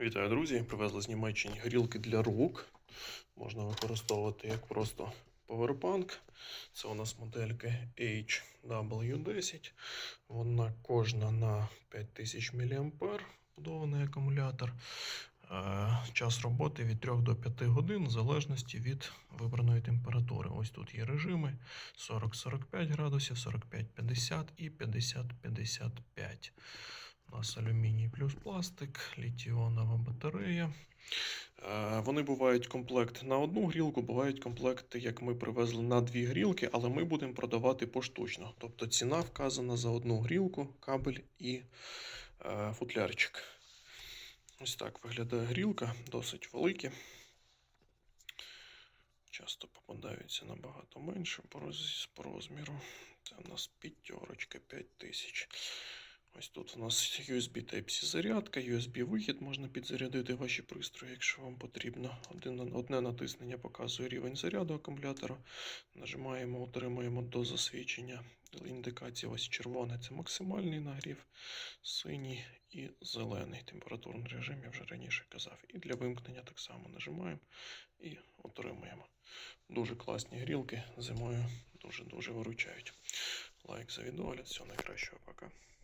Вітаю, друзі! Привезли з Німеччини грілки для рук. Можна використовувати як просто повербанк. Це у нас моделька HW10. Вона кожна на 5000 мА будований акумулятор. Е, Час роботи від 3 до 5 годин в залежності від вибраної температури. Ось тут є режими 40-45 градусів, 45-50 і 50-55. У нас алюміній плюс пластик, літіонова батарея. Е, Вони бувають комплект на одну грілку, бувають комплекти, як ми привезли на дві грілки, але ми будемо продавати поштучно. Тобто ціна вказана за одну грілку, кабель і е, футлярчик. Ось так виглядає грілка, досить великі. Часто попадаються набагато менше по розміру. Це у нас п'ятерочка 5000. Ось тут у нас USB Type-C зарядка, USB вихід можна підзарядити ваші пристрої, якщо вам потрібно. Одне натиснення показує рівень заряду акумулятора. Нажимаємо, отримуємо до засвідчення. Індикація ось червоне це максимальний нагрів, синій і зелений. Температурний режим я вже раніше казав. І для вимкнення так само нажимаємо і отримуємо. Дуже класні грілки зимою дуже-дуже виручають. Лайк за відеогляд, всього найкращого, пока.